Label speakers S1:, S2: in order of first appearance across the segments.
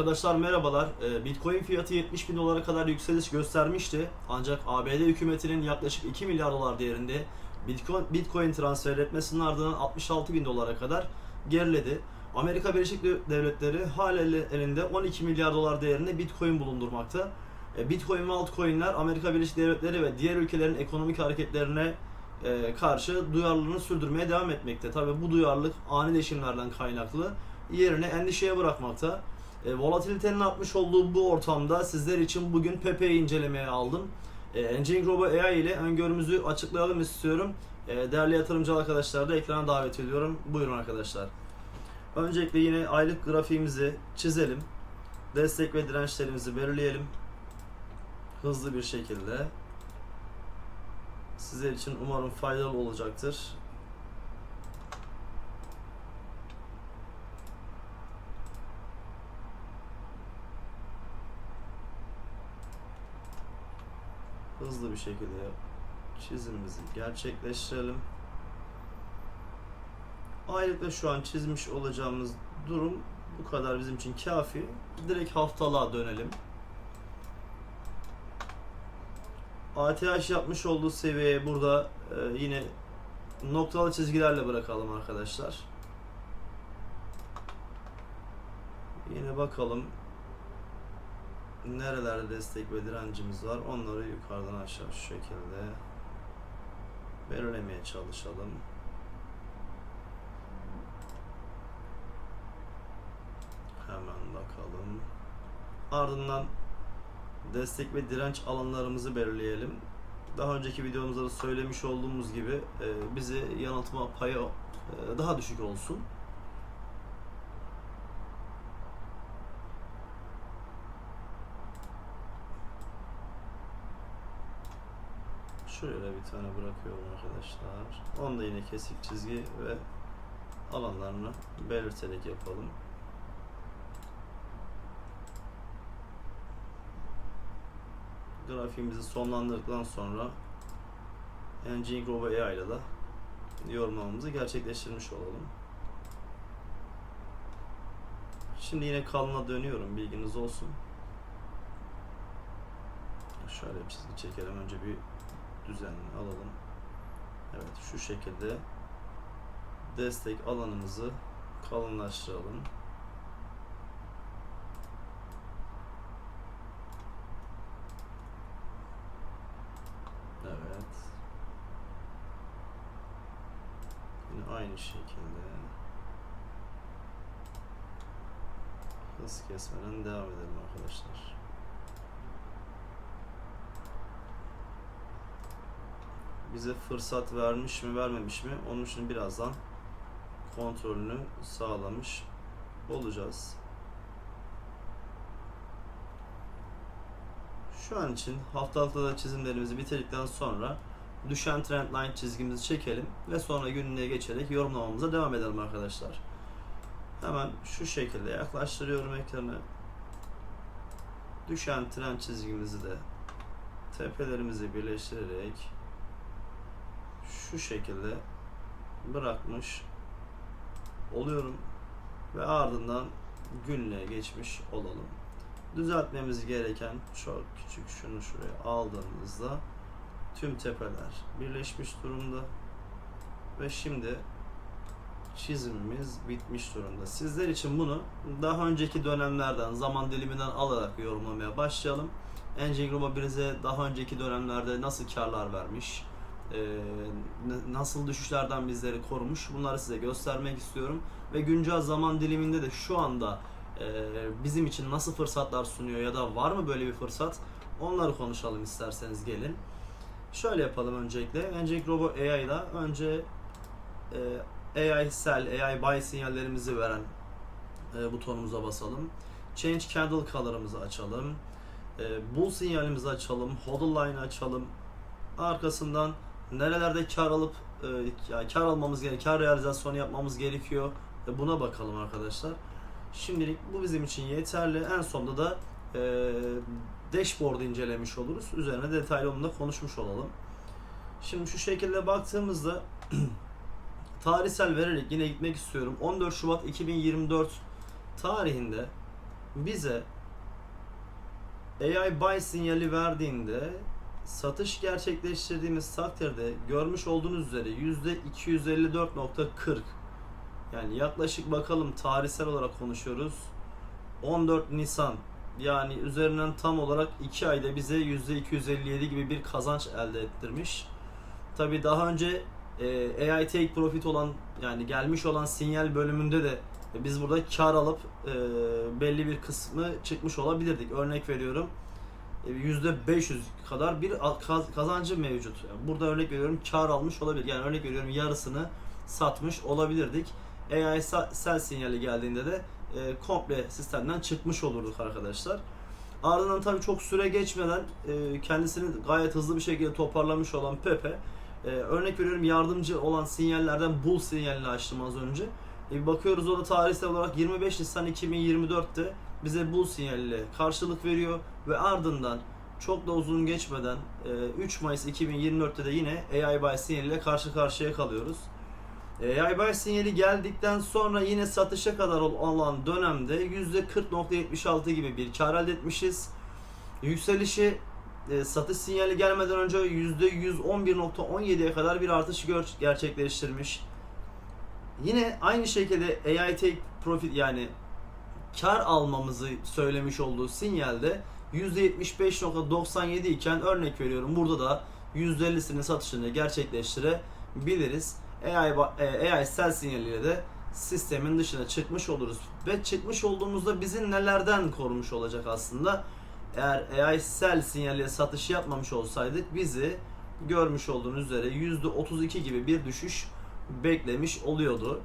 S1: Arkadaşlar merhabalar. Ee, Bitcoin fiyatı 70 bin dolara kadar yükseliş göstermişti. Ancak ABD hükümetinin yaklaşık 2 milyar dolar değerinde Bitcoin, Bitcoin transfer etmesinin ardından 66 bin dolara kadar geriledi. Amerika Birleşik Devletleri hala elinde 12 milyar dolar değerinde Bitcoin bulundurmakta. E, Bitcoin ve altcoin'ler Amerika Birleşik Devletleri ve diğer ülkelerin ekonomik hareketlerine e, karşı duyarlılığını sürdürmeye devam etmekte. Tabi bu duyarlılık ani değişimlerden kaynaklı yerine endişeye bırakmakta. E, volatilitenin artmış olduğu bu ortamda sizler için bugün Pepe'yi incelemeye aldım. E, Engine Robo AI ile öngörümüzü açıklayalım istiyorum. E, değerli yatırımcı arkadaşlar da ekrana davet ediyorum. Buyurun arkadaşlar. Öncelikle yine aylık grafiğimizi çizelim. Destek ve dirençlerimizi belirleyelim. Hızlı bir şekilde. Sizler için umarım faydalı olacaktır. Hızlı bir şekilde çizimimizi gerçekleştirelim. Aylıkta şu an çizmiş olacağımız durum bu kadar bizim için kafi. Direkt haftalığa dönelim. ATH yapmış olduğu seviyeye burada e, yine noktalı çizgilerle bırakalım arkadaşlar. Yine bakalım nerelerde destek ve direncimiz var onları yukarıdan aşağı şu şekilde belirlemeye çalışalım. Hemen bakalım. Ardından destek ve direnç alanlarımızı belirleyelim. Daha önceki videomuzda da söylemiş olduğumuz gibi e, bizi yanıltma payı e, daha düşük olsun. Şöyle bir tane bırakıyorum arkadaşlar. Onu da yine kesik çizgi ve alanlarını belirterek yapalım. Grafiğimizi sonlandırdıktan sonra Engine Grow AI ile de yorumlamamızı gerçekleştirmiş olalım. Şimdi yine kalına dönüyorum bilginiz olsun. Şöyle bir çizgi çekelim önce bir düzenli alalım. Evet şu şekilde destek alanımızı kalınlaştıralım. Evet. Yine aynı şekilde hız kesmeden devam edelim arkadaşlar. Bize fırsat vermiş mi vermemiş mi onun için birazdan kontrolünü sağlamış olacağız. Şu an için haftalıkta da çizimlerimizi bitirdikten sonra düşen trendline çizgimizi çekelim ve sonra günlüğe geçerek yorumlamamıza devam edelim arkadaşlar. Hemen şu şekilde yaklaştırıyorum ekranı. Düşen trend çizgimizi de tepelerimizi birleştirerek şu şekilde bırakmış oluyorum ve ardından günlüğe geçmiş olalım. Düzeltmemiz gereken çok küçük şunu şuraya aldığımızda tüm tepeler birleşmiş durumda ve şimdi çizimimiz bitmiş durumda. Sizler için bunu daha önceki dönemlerden, zaman diliminden alarak yorumlamaya başlayalım. Engine Group'a bize daha önceki dönemlerde nasıl karlar vermiş, e, nasıl düşüşlerden bizleri korumuş bunları size göstermek istiyorum ve güncel zaman diliminde de şu anda e, bizim için nasıl fırsatlar sunuyor ya da var mı böyle bir fırsat onları konuşalım isterseniz gelin. Şöyle yapalım öncelikle. Engine Robo AI'da önce e, AI sell, AI buy sinyallerimizi veren e, butonumuza basalım. Change candle color'ımızı açalım. Bull sinyalimizi açalım. Hodl line açalım. Arkasından nerelerde kar alıp e, yani kar almamız gerekiyor, kar realizasyonu yapmamız gerekiyor. E, buna bakalım arkadaşlar. Şimdilik bu bizim için yeterli. En sonunda da e, dashboard incelemiş oluruz. Üzerine detaylı onunla konuşmuş olalım. Şimdi şu şekilde baktığımızda tarihsel vererek yine gitmek istiyorum. 14 Şubat 2024 tarihinde bize AI buy sinyali verdiğinde satış gerçekleştirdiğimiz takdirde görmüş olduğunuz üzere %254.40 yani yaklaşık bakalım tarihsel olarak konuşuyoruz. 14 Nisan yani üzerinden tam olarak 2 ayda bize %257 gibi bir kazanç elde ettirmiş. Tabi daha önce e, AI Take Profit olan yani gelmiş olan sinyal bölümünde de biz burada kar alıp e, belli bir kısmı çıkmış olabilirdik. Örnek veriyorum %500 kadar bir kazancı mevcut. Yani burada örnek veriyorum kar almış olabilir. Yani örnek veriyorum yarısını satmış olabilirdik. AI sell sinyali geldiğinde de e, komple sistemden çıkmış olurduk arkadaşlar. Ardından tabii çok süre geçmeden e, kendisini gayet hızlı bir şekilde toparlamış olan Pepe e, örnek veriyorum yardımcı olan sinyallerden bull sinyalini açtım az önce. E, bakıyoruz o da tarihsel olarak 25 Nisan 2024'te bize bull sinyaliyle karşılık veriyor ve ardından çok da uzun geçmeden e, 3 Mayıs 2024'te de yine AI buy sinyaliyle karşı karşıya kalıyoruz. E, AI buy sinyali geldikten sonra yine satışa kadar ol- olan dönemde %40.76 gibi bir kar elde etmişiz. Yükselişi e, satış sinyali gelmeden önce %111.17'ye kadar bir artış gerçekleştirmiş. Yine aynı şekilde AI Take Profit yani kar almamızı söylemiş olduğu sinyalde %75.97 iken örnek veriyorum burada da %50'sinin satışını gerçekleştirebiliriz. AI, ba- e, AI sell sinyaliyle de sistemin dışına çıkmış oluruz. Ve çıkmış olduğumuzda bizi nelerden korumuş olacak aslında? Eğer AI sell sinyaliyle satış yapmamış olsaydık bizi görmüş olduğunuz üzere %32 gibi bir düşüş beklemiş oluyordu.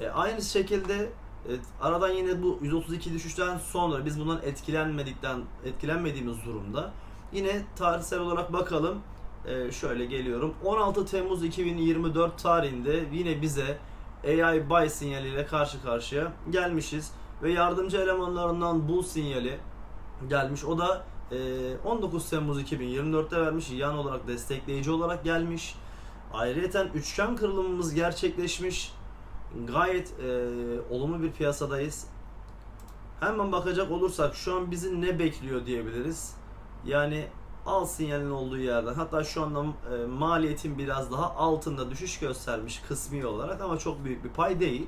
S1: E, aynı şekilde e, aradan yine bu 132 düşüşten sonra biz bundan etkilenmedikten etkilenmediğimiz durumda yine tarihsel olarak bakalım. E, şöyle geliyorum. 16 Temmuz 2024 tarihinde yine bize AI buy sinyaliyle karşı karşıya gelmişiz ve yardımcı elemanlarından bull sinyali gelmiş. O da e, 19 Temmuz 2024'te vermiş. Yan olarak destekleyici olarak gelmiş. Ayrıyeten üçgen kırılımımız gerçekleşmiş. Gayet e, olumlu bir piyasadayız. Hemen bakacak olursak şu an bizi ne bekliyor diyebiliriz. Yani al sinyalin olduğu yerden hatta şu anda e, maliyetin biraz daha altında düşüş göstermiş kısmi olarak ama çok büyük bir pay değil.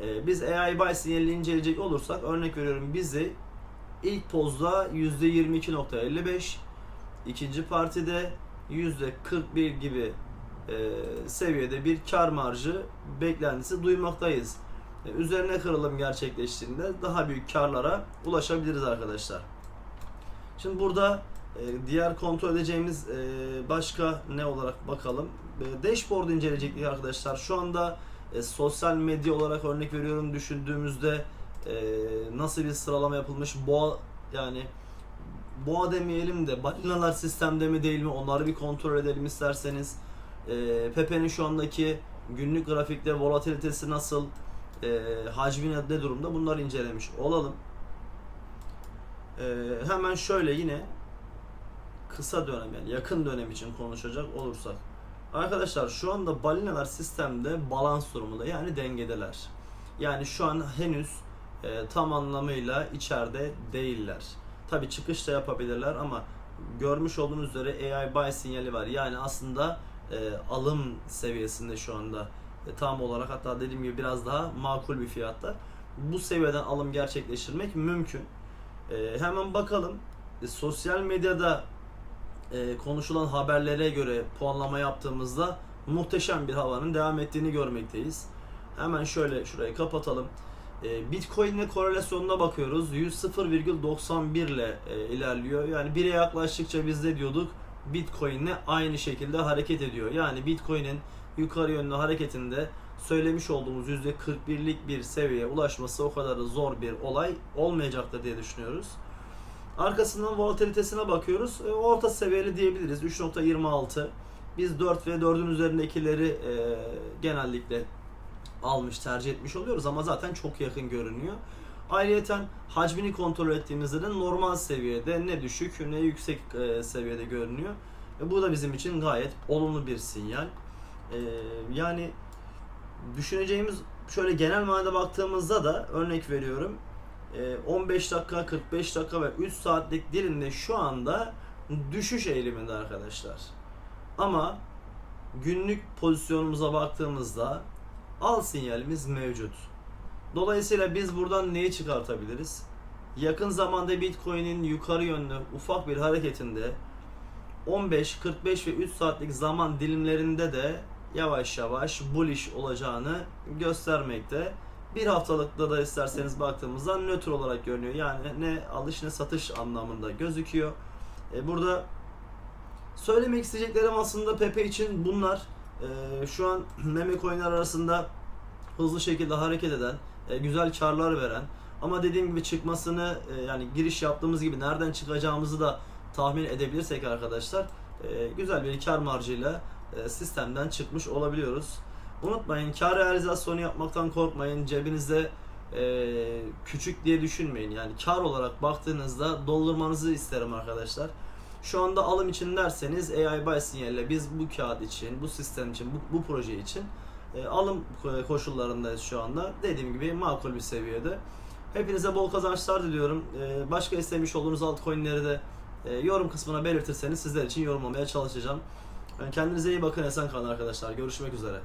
S1: E, biz AI buy sinyalini inceleyecek olursak örnek veriyorum bizi ilk pozda %22.55 ikinci partide %41 gibi seviyede bir kar marjı beklentisi duymaktayız. E, üzerine kırılım gerçekleştiğinde daha büyük karlara ulaşabiliriz arkadaşlar. Şimdi burada e, diğer kontrol edeceğimiz e, başka ne olarak bakalım. E, dashboard inceleyecektik arkadaşlar. Şu anda e, sosyal medya olarak örnek veriyorum düşündüğümüzde e, nasıl bir sıralama yapılmış boğa yani boğa demeyelim de balinalar sistemde mi değil mi onları bir kontrol edelim isterseniz. E, Pepe'nin şu andaki günlük grafikte volatilitesi nasıl, e, hacmi ne durumda bunları incelemiş olalım. E, hemen şöyle yine kısa dönem yani yakın dönem için konuşacak olursak. Arkadaşlar şu anda balinalar sistemde balans durumunda yani dengedeler. Yani şu an henüz e, tam anlamıyla içeride değiller. Tabi çıkış da yapabilirler ama görmüş olduğunuz üzere AI buy sinyali var. Yani aslında e, alım seviyesinde şu anda e, tam olarak hatta dediğim gibi biraz daha makul bir fiyatta. Bu seviyeden alım gerçekleştirmek mümkün. E, hemen bakalım. E, sosyal medyada e, konuşulan haberlere göre puanlama yaptığımızda muhteşem bir havanın devam ettiğini görmekteyiz. Hemen şöyle şurayı kapatalım. E, Bitcoin ile korelasyonuna bakıyoruz. 100.91 ile e, ilerliyor. Yani 1'e yaklaştıkça biz ne diyorduk? Bitcoin ile aynı şekilde hareket ediyor. Yani Bitcoin'in yukarı yönlü hareketinde söylemiş olduğumuz %41'lik bir seviyeye ulaşması o kadar da zor bir olay olmayacaktır diye düşünüyoruz. Arkasından volatilitesine bakıyoruz. E, orta seviyeli diyebiliriz. 3.26. Biz 4 ve 4'ün üzerindekileri e, genellikle almış, tercih etmiş oluyoruz ama zaten çok yakın görünüyor. Ayrıyeten hacmini kontrol ettiğimizde de normal seviyede ne düşük ne yüksek e, seviyede görünüyor. E, bu da bizim için gayet olumlu bir sinyal. E, yani düşüneceğimiz şöyle genel manada baktığımızda da örnek veriyorum. e, 15 dakika, 45 dakika ve 3 saatlik dilinde şu anda düşüş eğiliminde arkadaşlar. Ama günlük pozisyonumuza baktığımızda al sinyalimiz mevcut. Dolayısıyla biz buradan neyi çıkartabiliriz? Yakın zamanda Bitcoin'in yukarı yönlü ufak bir hareketinde 15, 45 ve 3 saatlik zaman dilimlerinde de yavaş yavaş bullish olacağını göstermekte. Bir haftalıkta da isterseniz baktığımızda nötr olarak görünüyor. Yani ne alış ne satış anlamında gözüküyor. E, burada söylemek isteyeceklerim aslında Pepe için bunlar. E, şu an meme coinler arasında hızlı şekilde hareket eden, e, güzel karlar veren ama dediğim gibi çıkmasını e, yani giriş yaptığımız gibi nereden çıkacağımızı da tahmin edebilirsek arkadaşlar e, güzel bir kar marjıyla sistemden çıkmış olabiliyoruz. Unutmayın kar realizasyonu yapmaktan korkmayın. Cebinizde küçük diye düşünmeyin. Yani kar olarak baktığınızda doldurmanızı isterim arkadaşlar. Şu anda alım için derseniz AI buy sinyalle biz bu kağıt için, bu sistem için, bu, bu proje için e, alım ko- koşullarındayız şu anda. Dediğim gibi makul bir seviyede. Hepinize bol kazançlar diliyorum. E, başka istemiş olduğunuz altcoin'leri de e, yorum kısmına belirtirseniz sizler için yorumlamaya çalışacağım. Kendinize iyi bakın, esen kalın arkadaşlar. Görüşmek üzere.